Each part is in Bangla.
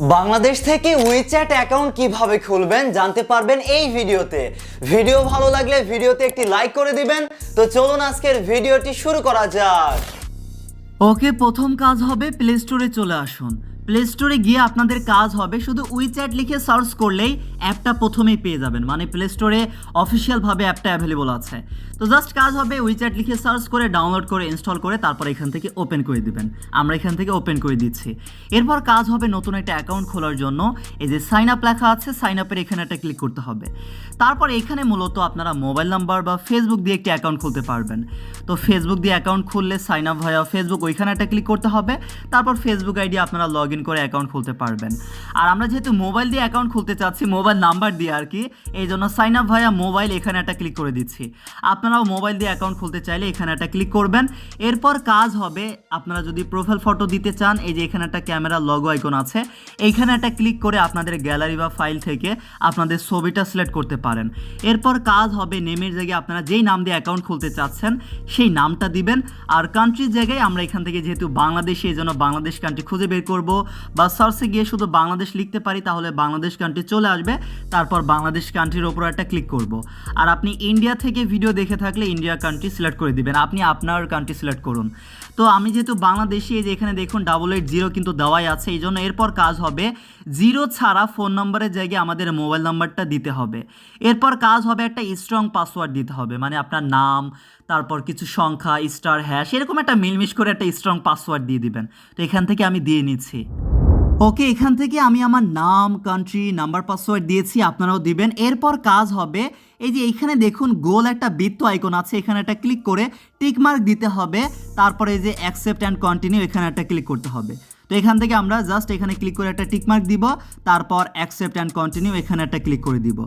বাংলাদেশ থেকে উইচ্যাট অ্যাকাউন্ট কীভাবে খুলবেন জানতে পারবেন এই ভিডিওতে। ভিডিও ভালো লাগলে ভিডিওতে একটি লাইক করে দিবেন। তো চলুন আজকের ভিডিওটি শুরু করা যাক। ওকে, প্রথম কাজ হবে প্লে স্টোরে চলে আসুন। প্লে স্টোরে গিয়ে আপনাদের কাজ হবে। শুধু উইচ্যাট লিখে সার্চ করলেই অ্যাপটা প্রথমেই পেয়ে যাবেন। মানে প্লে স্টোরে অফিসিয়ালভাবে অ্যাপটা অ্যাভেলেবল আছে। তো জাস্ট কাজ হবে উইচ্যাট লিখে সার্চ করে ডাউনলোড করে ইনস্টল করে, তারপর এখান থেকে ওপেন করে দিবেন। আমরা এখান থেকে ওপেন করে দিচ্ছি। এরপর কাজ হবে নতুন একটা অ্যাকাউন্ট খোলার জন্য। এই যে সাইন আপ লেখা আছে সাইন আপের এখানে একটা ক্লিক করতে হবে। তারপর এখানে মূলত আপনারা মোবাইল নাম্বার বা ফেসবুক দিয়ে একটি অ্যাকাউন্ট খুলতে পারবেন। তো ফেসবুক দিয়ে অ্যাকাউন্ট খুললে সাইন আপ ভাইয়া ফেসবুক ওইখানে একটা ক্লিক করতে হবে। তারপর ফেসবুক আইডি আপনারা লগ ইন করে অ্যাকাউন্ট খুলতে পারবেন। আর আমরা যেহেতু মোবাইল দিয়ে অ্যাকাউন্ট খুলতে চাচ্ছি মোবাইল নাম্বার দিয়ে আর কি, এই জন্য সাইন আপ ভাইয়া মোবাইল এখানে একটা ক্লিক করে দিচ্ছি। আপনারাও মোবাইল দিয়ে অ্যাকাউন্ট খুলতে চাইলে এখানে একটা ক্লিক করবেন। এরপর কাজ হবে, আপনারা যদি প্রোফাইল ফটো দিতে চান, এই যে এখানে একটা ক্যামেরা লগো আইকন আছে, এইখানে একটা ক্লিক করে আপনাদের গ্যালারি বা ফাইল থেকে আপনাদের ছবিটা সিলেক্ট করতে পারেন। এরপর কাজ হবে নেমের জায়গায় আপনারা যেই নাম দিয়ে অ্যাকাউন্ট খুলতে চাচ্ছেন, সেই নামটা দিবেন। আর কান্ট্রির জায়গায় আমরা এখান থেকে যেহেতু বাংলাদেশি, এই জন্য বাংলাদেশ কান্ট্রি খুঁজে বের করব। বা সার্চে গিয়ে শুধু বাংলাদেশ লিখতে পারি, তাহলে বাংলাদেশ কান্ট্রি চলে আসবে। তারপর বাংলাদেশ কান্ট্রির ওপর একটা ক্লিক করব। আর আপনি ইন্ডিয়া থেকে ভিডিও দেখে থাকলে ইন্ডিয়া কান্ট্রি সিলেক্ট করে দিবেন। আপনি আপনার কান্ট্রি সিলেক্ট করুন। তো আমি যেহেতু বাংলাদেশি, এই যে এখানে দেখুন ডাবল এইট জিরো কিন্তু দেওয়াই আছে, এই জন্য এরপর কাজ হবে জিরো ছাড়া ফোন নম্বরের জায়গায় আমাদের মোবাইল নাম্বারটা দিতে হবে। এরপর কাজ হবে একটা স্ট্রং পাসওয়ার্ড দিতে হবে। মানে আপনার নাম তারপর কিছু সংখ্যা স্টার হ্যাশ এরকম একটা মিলমিশ করে একটা স্ট্রং পাসওয়ার্ড দিয়ে দিবেন। তো এখান থেকে আমি দিয়ে নিচ্ছি। ওকে, এখান থেকে আমি আমার নাম কান্ট্রি নাম্বার পাসওয়ার্ড দিয়েছি, আপনারাও দিবেন। এরপর কাজ হবে, এই যে এইখানে দেখুন গোল একটা বৃত্ত আইকন আছে, এখানে একটা ক্লিক করে টিকমার্ক দিতে হবে। তারপরে এই যে অ্যাকসেপ্ট অ্যান্ড কন্টিনিউ এখানে একটা ক্লিক করতে হবে। তো এখান থেকে আমরা জাস্ট এখানে ক্লিক করে একটা টিকমার্ক দিব, তারপর অ্যাকসেপ্ট অ্যান্ড কন্টিনিউ এখানে একটা ক্লিক করে দিব।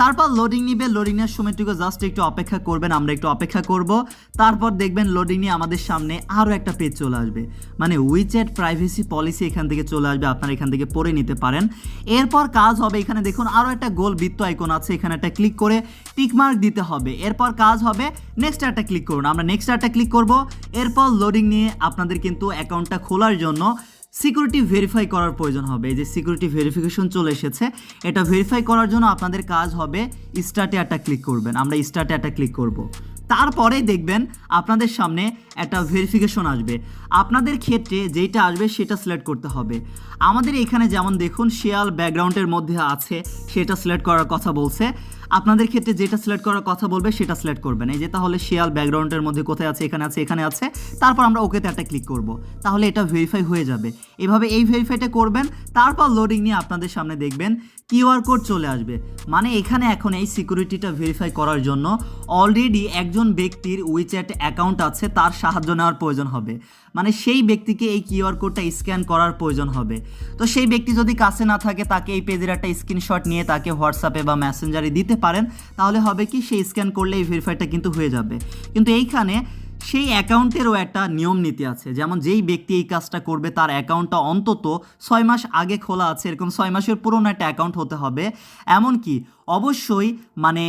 তারপর লোডিং নিবে লোডিংয়ের সময়টুকু জাস্ট একটু অপেক্ষা করবেন, আমরা একটু অপেক্ষা করব। তারপর দেখবেন লোডিং নিয়ে আমাদের সামনে আরও একটা পেজ চলে আসবে। মানে উইচ্যাট প্রাইভেসি পলিসি এখান থেকে চলে আসবে, আপনারা এখান থেকে পড়ে নিতে পারেন। এরপর কাজ হবে, এখানে দেখুন আরও একটা গোল বৃত্ত আইকন আছে, এখানে একটা ক্লিক করে টিকমার্ক দিতে হবে। এরপর কাজ হবে নেক্সট একটা ক্লিক করুন। আমরা নেক্সট একটা ক্লিক করব। এরপর লোডিং নিয়ে আপনাদের কিন্তু অ্যাকাউন্টটা খোলার জন্য সিকিউরিটি ভেরিফাই করার প্রয়োজন হবে। এই যে সিকিউরিটি ভেরিফিকেশন চলে এসেছে, এটা ভেরিফাই করার জন্য আপনাদের কাজ হবে স্টার্টে একটা ক্লিক করবেন। আমরা স্টার্টে একটা ক্লিক করব। তারপরে দেখবেন আপনাদের সামনে একটা ভেরিফিকেশন আসবে। আপনাদের ক্ষেত্রে যেটা আসবে সেটা সিলেক্ট করতে হবে। আমাদের এখানে যেমন দেখুন শেয়াল ব্যাকগ্রাউন্ডের মধ্যে আছে, সেটা সিলেক্ট করার কথা বলছে। আপনাদের ক্ষেত্রে যেটা সিলেক্ট করার কথা বলবে, সেটা সিলেক্ট করবেন। এই যে তাহলে শেয়াল ব্যাকগ্রাউন্ডের মধ্যে কোথায় আছে, এখানে আছে এখানে আছে। তারপর আমরা ওকেতে একটা ক্লিক করব। তাহলে এটা ভেরিফাই হয়ে যাবে। এভাবে এই ভেরিফাইটা করবেন, তারপর লোডিং নিয়ে আপনাদের সামনে দেখবেন কিউআর কোড চলে আসবে। মানে এখানে এখন এই সিকিউরিটিটা ভেরিফাই করার জন্য অলরেডি একজন ব্যক্তির উইচ্যাট অ্যাকাউন্ট আছে, তার সাহায্য নেওয়ার প্রয়োজন হবে। মানে সেই ব্যক্তিকে এই কিউআর কোডটা স্ক্যান করার প্রয়োজন হবে। তো সেই ব্যক্তি যদি কাছে না থাকে, তাকে এই পেজের একটা স্ক্রিনশট নিয়ে তাকে হোয়াটসঅ্যাপে বা মেসেঞ্জারে দিতে পারেন, তাহলে হবে কি সেই স্ক্যান করলে এই ভেরিফাইটা কিন্তু হয়ে যাবে। কিন্তু এইখানে সেই অ্যাকাউন্টেরও একটা নিয়ম নীতি আছে। যেমন যেই ব্যক্তি এই কাজটা করবে, তার অ্যাকাউন্টটা অন্তত ছয় মাস আগে খোলা আছে, এরকম ছয় মাসের পুরনো একটা অ্যাকাউন্ট হতে হবে। এমনকি অবশ্যই মানে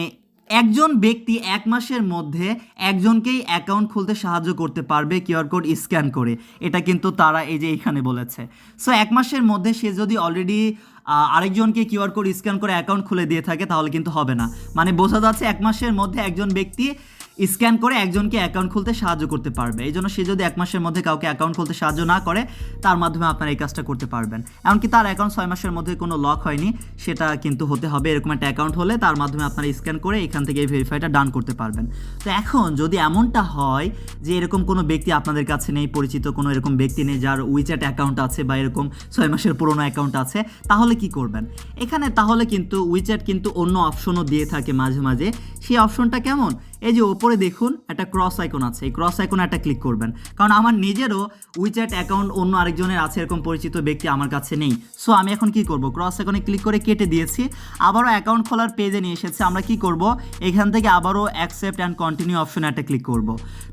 একজন ব্যক্তি এক মাসের মধ্যে একজনকেই অ্যাকাউন্ট খুলতে সাহায্য করতে পারবে কিউআর কোড স্ক্যান করে। এটা কিন্তু তারা এই যে এখানে বলেছে। সো এক মাসের মধ্যে সে যদি অলরেডি আরেকজনকে কিউআর কোড স্ক্যান করে অ্যাকাউন্ট খুলে দিয়ে থাকে, তাহলে কিন্তু হবে না। মানে বোঝা যাচ্ছে এক মাসের মধ্যে একজন ব্যক্তি স্ক্যান করে একজনকে অ্যাকাউন্ট খুলতে সাহায্য করতে পারবে। এই জন্য সে যদি এক মাসের মধ্যে কাউকে অ্যাকাউন্ট খুলতে সাহায্য না করে, তার মাধ্যমে আপনারা এই কাজটা করতে পারবেন। এমনকি তার অ্যাকাউন্ট ছয় মাসের মধ্যে কোনো লক হয়নি, সেটা কিন্তু হতে হবে এরকম একটা অ্যাকাউন্ট হলে তার মাধ্যমে আপনারা স্ক্যান করে এখান থেকে এই ভেরিফাইটা ডান করতে পারবেন। তো এখন যদি এমনটা হয় যে এরকম কোনো ব্যক্তি আপনাদের কাছে নেই, পরিচিত কোনো এরকম ব্যক্তি নেই যার উইচ্যাট অ্যাকাউন্ট আছে বা এরকম ছয় মাসের পুরনো অ্যাকাউন্ট আছে, তাহলে কি করবেন? এখানে তাহলে কিন্তু উইচ্যাট কিন্তু অন্য অপশনও দিয়ে থাকে মাঝে মাঝে। সেই অপশনটা কেমন? এই যে ওপরে দেখুন, একটা ক্রস আইকন আছে। এই ক্রস আইকনে একটা ক্লিক করবেন। কারণ আমার নিজেরও উইচ্যাট অ্যাকাউন্ট অন্য আরেকজনের আছে, এরকম পরিচিত ব্যক্তি আমার কাছে নেই। সো আমি এখন কি করব? ক্রস আইকনে ক্লিক করে কেটে দিয়েছি। আবারও অ্যাকাউন্ট খোলার পেজে নিয়ে এসেছে। আমরা কি করব? এখান থেকে আবারও অ্যাকসেপ্ট অ্যান্ড কন্টিনিউ অপশনে একটা ক্লিক করব।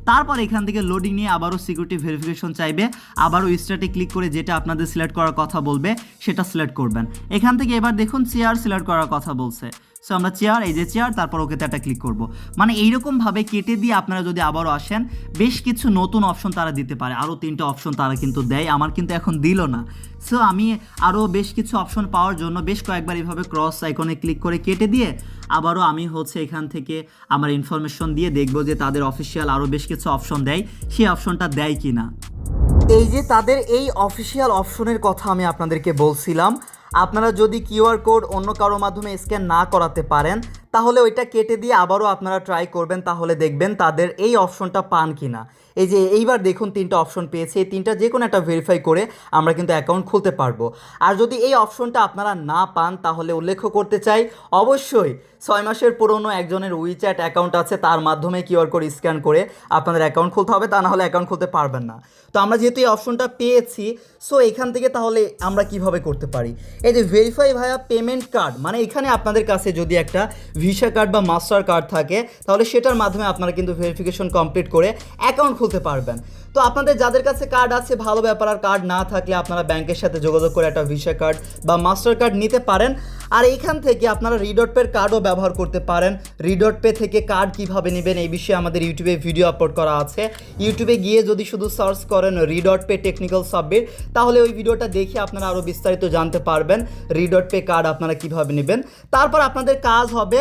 তারপর এখান থেকে লোডিং নিয়ে আবারও সিকিউরিটি ভেরিফিকেশন চাইবে। আবারও স্টার্টে ক্লিক করে যেটা আপনাদের সিলেক্ট করার কথা বলবে, সেটা সিলেক্ট করবেন। এখান থেকে এবার দেখুন চেয়ার সিলেক্ট করার কথা বলছে। সো আমরা চেয়ার এই যে চেয়ার তারপর ওকেতে একটা ক্লিক করব। মানে এইরকমভাবে কেটে দিয়ে আপনারা যদি আবারও আসেন, বেশ কিছু নতুন অপশন তারা দিতে পারে। আরও তিনটে অপশন তারা কিন্তু দেয়, আমার কিন্তু এখন দিল না। সো আমি আরও বেশ কিছু অপশন পাওয়ার জন্য বেশ কয়েকবার এইভাবে ক্রস আইকনে ক্লিক করে কেটে দিয়ে, আবারও আমি হচ্ছে এখান থেকে আমার ইনফরমেশন দিয়ে দেখব যে তাদের অফিসিয়াল আরও বেশ কিছু অপশন দেয়। সেই অপশনটা দেয় কি না এই যে তাদের এই অফিসিয়াল অপশনের কথা আমি আপনাদেরকে বলছিলাম আপনারা যদি কিউআর কোড অন্য কারোর মাধ্যমে স্ক্যান না করাতে পারেন তাহলে ওইটা কেটে দিয়ে আবারও আপনারা ট্রাই করবেন, তাহলে দেখবেন তাদের এই অপশনটা পান কিনা। এই যে এইবার দেখুন তিনটা অপশন পেয়েছে, এই তিনটা যে কোনো একটা ভেরিফাই করে আমরা কিন্তু অ্যাকাউন্ট খুলতে পারব। আর যদি এই অপশনটা আপনারা না পান, তাহলে উল্লেখ করতে চাই, অবশ্যই ছয় মাসের পুরনো একজনের উইচ্যাট অ্যাকাউন্ট আছে, তার মাধ্যমে কিউআর কোড স্ক্যান করে আপনাদের অ্যাকাউন্ট খুলতে হবে, তা না হলে অ্যাকাউন্ট খুলতে পারবেন না। তো আমরা যেহেতু এই অপশনটা পেয়েছি সো এখান থেকে তাহলে আমরা কীভাবে করতে পারি? এই যে ভেরিফাই ভায়া পেমেন্ট কার্ড মানে এখানে আপনাদের কাছে যদি একটা ভিসা কার্ড বা মাস্টার কার্ড থাকে, তাহলে সেটার মাধ্যমে আপনারা কিন্তু ভেরিফিকেশন কমপ্লিট করে অ্যাকাউন্ট খুলতে পারবেন। তো আপনাদের যাদের কাছে কার্ড আছে, ভালো ব্যাপার, আর কার্ড না থাকলে আপনারা ব্যাংকের সাথে যোগাযোগ করে একটা ভিসা কার্ড বা মাস্টার কার্ড নিতে পারেন। আর এইখান থেকে আপনারা রিডট পের কার্ডও ব্যবহার করতে পারেন। রিডট পে থেকে কার্ড কীভাবে নেবেন, এই বিষয়ে আমাদের ইউটিউবে ভিডিও আপলোড করা আছে। ইউটিউবে গিয়ে যদি শুধু সার্চ করেন রিডট পে টেকনিক্যাল সাবমিট তাহলে ওই ভিডিওটা দেখে আপনারা আরও বিস্তারিত জানতে পারবেন। রিডট পে কার্ড আপনারা কীভাবে নেবেন। তারপর আপনাদের কাজ হবে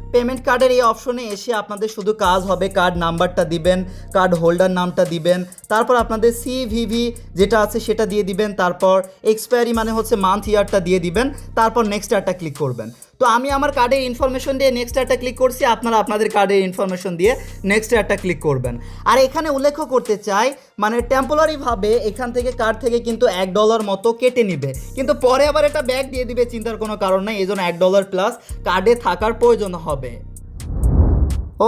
পেমেন্ট কার্ডের এই অপশনে এসে আপনাদের শুধু কাজ হবে কার্ড নাম্বারটা দিবেন কার্ড হোল্ডার নামটা দিবেন, তারপর আপনাদের সিভিভি যেটা আছে সেটা দিয়ে দিবেন, তারপর এক্সপায়ারি মানে হচ্ছে মান্থ ইয়ারটা দিয়ে দিবেন, তারপর নেক্সট একটা ক্লিক করবেন। তো আমি আমার কার্ডের ইনফরমেশন দিয়ে নেক্সট একটা ক্লিক করছি, আপনারা আপনাদের কার্ডের ইনফরমেশন দিয়ে নেক্সট একটা ক্লিক করবেন। আর এখানে উল্লেখ করতে চাই মানে টেম্পোরারিভাবে এখান থেকে কার্ড থেকে কিন্তু এক ডলার মতো কেটে নিবে। কিন্তু পরে আবার এটা ব্যাক দিয়ে দিবে, চিন্তার কোনো কারণ নেই, এই জন্য এক ডলার প্লাস কার্ডে থাকার প্রয়োজন হবে।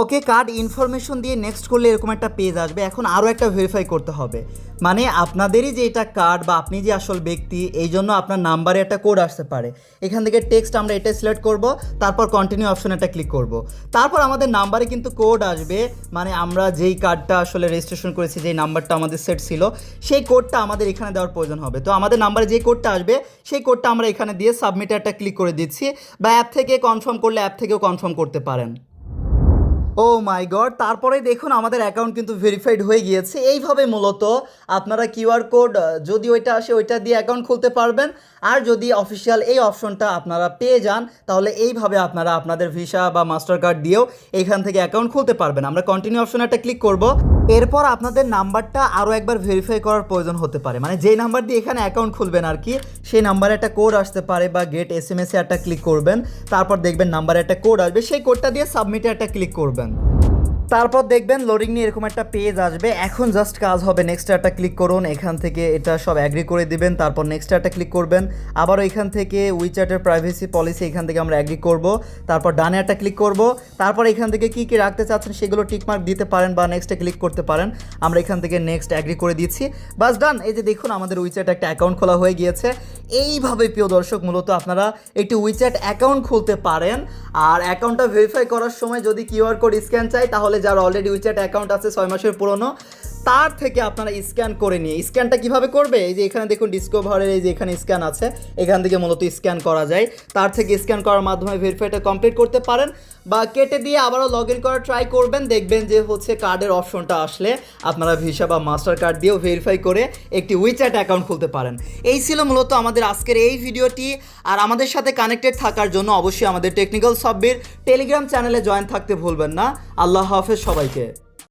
ওকে কার্ড ইনফরমেশন দিয়ে নেক্সট করলে এরকম একটা পেজ আসবে। এখন আরও একটা ভেরিফাই করতে হবে। মানে আপনাদেরই যে এটা কার্ড বা আপনি যে আসল ব্যক্তি, এই জন্য আপনার নাম্বারে একটা কোড আসতে পারে। এখান থেকে টেক্সট আমরা এটা সিলেক্ট করব, তারপর কন্টিনিউ অপশন একটা ক্লিক করব। তারপর আমাদের নাম্বারে কিন্তু কোড আসবে। মানে আমরা যেই কার্ডটা আসলে রেজিস্ট্রেশন করেছি, যেই নাম্বারটা আমাদের সেট ছিল, সেই কোডটা আমাদের এখানে দেওয়ার প্রয়োজন হবে। তো আমাদের নাম্বারে যে কোডটা আসবে, সেই কোডটা আমরা এখানে দিয়ে সাবমিটে একটা ক্লিক করে দিচ্ছি। বা অ্যাপ থেকে কনফার্ম করলে অ্যাপ থেকেও কনফার্ম করতে পারেন। ও মাই গড, তারপরে দেখুন আমাদের অ্যাকাউন্ট কিন্তু ভেরিফাইড হয়ে গিয়েছে। এইভাবে মূলত আপনারা কিউআর কোড যদি ওইটা আসে ওইটা দিয়ে অ্যাকাউন্ট খুলতে পারবেন। আর যদি অফিসিয়াল এই অপশনটা আপনারা পেয়ে যান, তাহলে এইভাবে আপনারা আপনাদের ভিসা বা মাস্টার কার্ড দিয়েও এখান থেকে অ্যাকাউন্ট খুলতে পারবেন। আমরা কন্টিনিউ অপশনে একটা ক্লিক করব। এরপর আপনাদের নাম্বারটা আরও একবার ভেরিফাই করার প্রয়োজন হতে পারে। মানে যেই নাম্বার দিয়ে এখানে অ্যাকাউন্ট খুলবেন আর কি, সেই নাম্বারে একটা কোড আসতে পারে বা গেট এস এম একটা ক্লিক করবেন, তারপর দেখবেন নাম্বারে একটা কোড আসবে, সেই কোডটা দিয়ে সাবমিটে একটা ক্লিক করবেন। তারপর দেখবেন লোডিং নিয়ে এরকম একটা পেজ আসবে। এখন জাস্ট কাজ হবে নেক্সট একটা ক্লিক করুন, এখান থেকে এটা সব অ্যাগ্রি করে দিবেন, তারপর নেক্সট একটা ক্লিক করবেন। আবারও এখান থেকে উইচ্যাটের প্রাইভেসি পলিসি এখান থেকে আমরা অ্যাগ্রি করব। তারপর ডানে একটা ক্লিক করব। তারপর এখান থেকে কি কি রাখতে চাচ্ছেন সেগুলো টিকমার্ক দিতে পারেন বা নেক্সটে ক্লিক করতে পারেন। আমরা এখান থেকে নেক্সট অ্যাগ্রি করে দিচ্ছি। বাস ডান এই যে দেখুন আমাদের উইচ্যাট একটা অ্যাকাউন্ট খোলা হয়ে গিয়েছে। এইভাবে প্রিয় দর্শক, মূলত আপনারা একটি উইচ্যাট অ্যাকাউন্ট খুলতে পারেন। আর অ্যাকাউন্টটা ভেরিফাই করার সময় যদি কিউআর কোড স্ক্যান চাই, তাহলে যার অলরেডি উইচ্যাট অ্যাকাউন্ট আছে ছয় মাসের পুরনো তার থেকে আপনারা স্ক্যান করে নিয়ে, স্ক্যানটা কীভাবে করবে? এই যে এখানে দেখুন ডিসকভারের এই যে এখানে স্ক্যান আছে, এখান থেকে মূলত স্ক্যান করা যায়। তার থেকে স্ক্যান করার মাধ্যমে ভেরিফাইটা কমপ্লিট করতে পারেন বা কেটে দিয়ে আবারও লগ ইন করার ট্রাই করবেন। দেখবেন যে হচ্ছে কার্ডের অপশনটা আসলে আপনারা ভিসা বা মাস্টার কার্ড দিয়েও ভেরিফাই করে একটি উইচ্যাট অ্যাকাউন্ট খুলতে পারেন। এই ছিল মূলত আমাদের আজকের এই ভিডিওটি। আর আমাদের সাথে কানেক্টেড থাকার জন্য অবশ্যই আমাদের টেকনিক্যাল সববির টেলিগ্রাম চ্যানেলে জয়েন থাকতে ভুলবেন না। আল্লাহ হাফেজ সবাইকে।